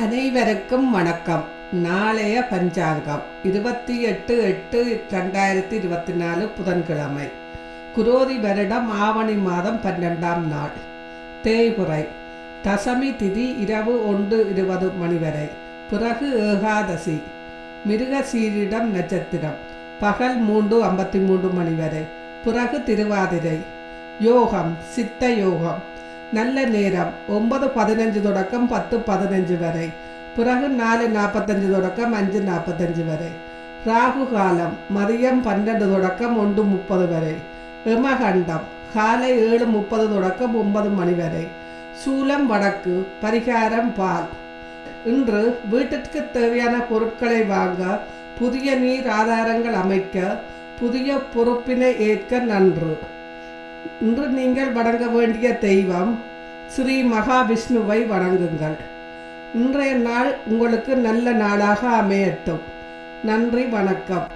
அனைவருக்கும் வணக்கம். நாளைய பஞ்சாங்கம். இருபத்தி எட்டு எட்டு ரெண்டாயிரத்தி இருபத்தி நாலு புதன்கிழமை. குரோதி வருடம் ஆவணி மாதம் பன்னெண்டாம் நாள். தேய்புரை. தசமி திதி இரவு ஒன்று இருபது மணி வரை. பிறகு ஏகாதசி. மிருகசீரிடம் நட்சத்திரம். பகல் மூன்று ஐம்பத்தி மூன்று மணி வரை. பிறகு திருவாதிரை. யோகம். சித்த யோகம். நல்ல நேரம். ஒன்பது பதினஞ்சு தொடக்கம் பத்து பதினஞ்சு வரை. பிறகு நாலு நாற்பத்தஞ்சு தொடக்கம் அஞ்சு நாற்பத்தஞ்சு வரை. ராகு காலம் மதியம் பன்னெண்டு தொடக்கம் ஒன்று முப்பது வரை. எமகண்டம் காலை ஏழு முப்பது தொடக்கம் ஒன்பது மணி வரை. சூலம் வடக்கு பரிகாரம் பால். இன்று வீட்டிற்கு தேவையான பொருட்களை வாங்க புதிய நீர் ஆதாரங்கள் அமைக்க புதிய பொறுப்பினை ஏற்க நன்று. இன்று நீங்கள் வணங்க வேண்டிய தெய்வம் ஸ்ரீ மகாவிஷ்ணுவை வணங்குங்கள். இன்றைய நாள் உங்களுக்கு நல்ல நாளாக அமையட்டும். நன்றி வணக்கம்.